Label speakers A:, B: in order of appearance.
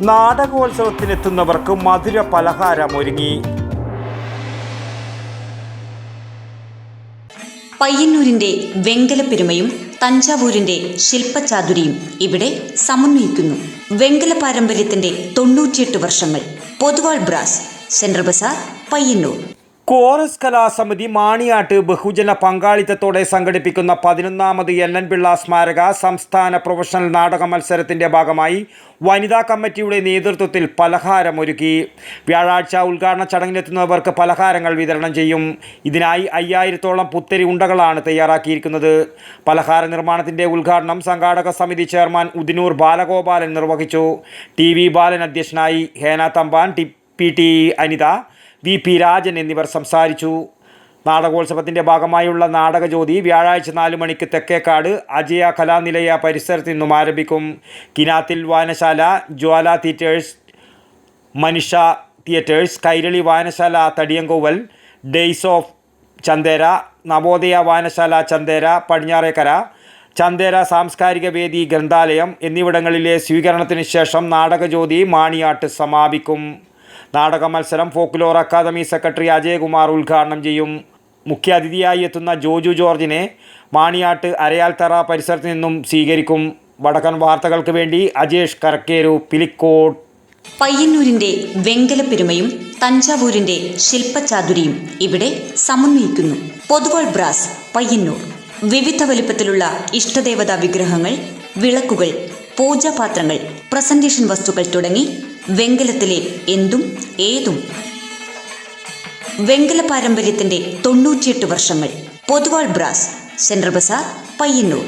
A: നാടകോത്സവത്തിനെത്തുന്നവർക്ക് മധുര പലഹാരം ഒരുങ്ങി
B: പയ്യന്നൂരിന്റെ വെങ്കലപ്പെരുമയും തഞ്ചാവൂരിന്റെ ശില്പചാതുരിയും ഇവിടെ സമന്വയിക്കുന്നു. വെങ്കല പാരമ്പര്യത്തിന്റെ തൊണ്ണൂറ്റിയെട്ട് വർഷങ്ങൾ. Poduval brass central Bazar Payyanur.
A: Chorus കലാസമിതി മാണിയാട്ട് ബഹുജന പങ്കാളിത്തത്തോടെ സംഘടിപ്പിക്കുന്ന പതിനൊന്നാമത് എൽ എൻ പിള്ള സ്മാരക സംസ്ഥാന പ്രൊഫഷണൽ നാടക മത്സരത്തിന്റെ ഭാഗമായി വനിതാ കമ്മിറ്റിയുടെ നേതൃത്വത്തിൽ പലഹാരമൊരുക്കി. വ്യാഴാഴ്ച ഉദ്ഘാടന ചടങ്ങിലെത്തുന്നവർക്ക് പലഹാരങ്ങൾ വിതരണം ചെയ്യും. ഇതിനായി അയ്യായിരത്തോളം പുത്തരി ഉണ്ടകളാണ് തയ്യാറാക്കിയിരിക്കുന്നത്. പലഹാര നിർമ്മാണത്തിന്റെ ഉദ്ഘാടനം സംഘാടക സമിതി ചെയർമാൻ ഉദിനൂർ ബാലഗോപാലൻ നിർവഹിച്ചു. ടി വി ബാലൻ അധ്യക്ഷനായി Hena Thampan T P T Anitha V P Rajan എന്നിവർ സംസാരിച്ചു. നാടകോത്സവത്തിന്റെ ഭാഗമായുള്ള നാടകജ്യോതി വ്യാഴാഴ്ച നാല് മണിക്ക് തെക്കേക്കാട് അജയ കലാനിലയ പരിസരത്ത് നിന്നും ആരംഭിക്കും. കിനാത്തിൽ വായനശാല ജ്വാല തിയേറ്റേഴ്സ് മനുഷ്യ തിയേറ്റേഴ്സ് കൈരളി വായനശാല തടിയങ്കോവൽ ഡേയ്സ് ഓഫ് ചന്ദേര നവോദയ വായനശാല ചന്ദേര പടിഞ്ഞാറേക്കര ചന്ദേര സാംസ്കാരിക വേദി ഗ്രന്ഥാലയം എന്നിവിടങ്ങളിലെ സ്വീകരണത്തിന് ശേഷം നാടകജ്യോതി മാണിയാട്ട് സമാപിക്കും. നാടക മത്സരം ഫോക്ലോർ അക്കാദമി സെക്രട്ടറി അജയകുമാർ ഉദ്ഘാടനം ചെയ്യും. മുഖ്യാതിഥിയായി എത്തുന്ന ജോജു ജോർജിനെ മാണിയാട്ട് അരയാൽത്തറ പരിസരത്ത് നിന്നും സ്വീകരിക്കും. വടക്കൻ വാർത്തകൾക്ക് വേണ്ടി അജേഷ് കരക്കേരു പിലിക്കോട്.
B: പയ്യന്നൂരിന്റെ വെങ്കലപ്പെരുമയും തഞ്ചാവൂരിന്റെ ശില്പചാതുരിയും ഇവിടെ സമന്വയിക്കുന്നു. പൊതുവാൾ ബ്രാസ് പയ്യന്നൂർ. വിവിധ വലിപ്പത്തിലുള്ള ഇഷ്ടദേവതാ വിഗ്രഹങ്ങൾ വിളക്കുകൾ പൂജാപാത്രങ്ങൾ പ്രസന്റേഷൻ വസ്തുക്കൾ തുടങ്ങി വെങ്കലത്തിലെ എന്തും ഏതും. വെങ്കല പാരമ്പര്യത്തിന്റെ തൊണ്ണൂറ്റിയെട്ട് വർഷങ്ങൾ. Poduval brass central Bazar Payyanur.